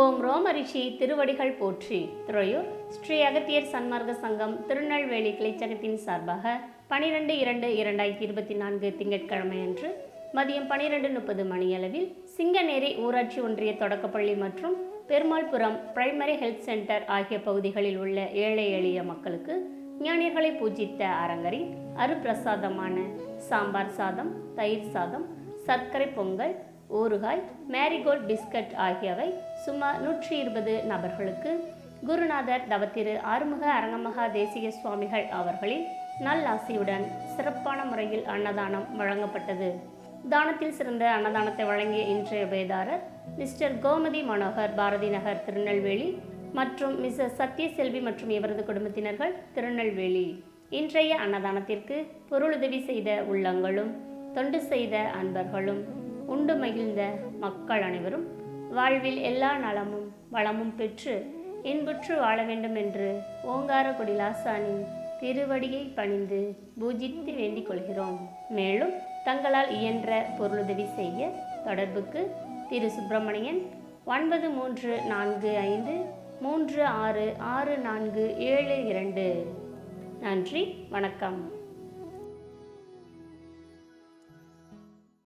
ஓம் ரோமரிஷி திருவடிகள் போற்றி. துறையூர் ஸ்ரீ அகத்தியர் சன்மார்க்க சங்கம் திருநெல்வேலி கிளைச்சகத்தின் சார்பாக பனிரெண்டு இரண்டு இரண்டாயிரத்தி இருபத்தி நான்கு திங்கட்கிழமை அன்று மதியம் பனிரெண்டு முப்பது மணியளவில் சிங்கநேரி ஊராட்சி ஒன்றிய தொடக்கப்பள்ளி மற்றும் பெருமாள்புரம் பிரைமரி ஹெல்த் சென்டர் ஆகிய பகுதிகளில் உள்ள ஏழை எளிய மக்களுக்கு ஞானியர்களை பூஜித்த அரங்கரின் அருப்பிரசாதமான சாம்பார் சாதம் தயிர் சாதம் சர்க்கரை பொங்கல் ஊறுகாய் மேரிகோல்ட் பிஸ்கட் ஆகியவை சுமார் நூற்றி இருபது நபர்களுக்கு. குருநாதர் தவத்திரு ஆறுமுக அரங்கமகா தேசிய சுவாமிகள் அவர்களின் நல்லாசியுடன் சிறப்பான முறையில் அன்னதானம் வழங்கப்பட்டது. தானத்தில் சிறந்த அன்னதானத்தை வழங்கிய இன்றைய வேதாரர் மிஸ்டர் கோமதி மனோகர் பாரதி நகர் திருநெல்வேலி மற்றும் மிஸ்ஸஸ் சத்யசெல்வி மற்றும் இவரது குடும்பத்தினர்கள் திருநெல்வேலி. இன்றைய அன்னதானத்திற்கு பொருளுதவி செய்த உள்ளங்களும் தொண்டு செய்த அன்பர்களும் உண்டு மகிழ்ந்த மக்கள் அனைவரும் வாழ்வில் எல்லா நலமும் வளமும் பெற்று இன்புற்று வாழ வேண்டும் என்று ஓங்காரக்குடி லாசானின் திருவடியை பணிந்து பூஜித்து வேண்டிக் கொள்கிறோம். மேலும் தங்களால் இயன்ற பொருளுதவி செய்ய தொடர்புக்கு திரு. சுப்பிரமணியன் ஒன்பது மூன்று நான்கு ஐந்து மூன்று ஆறு ஆறு நான்கு ஏழு இரண்டு. நன்றி வணக்கம்.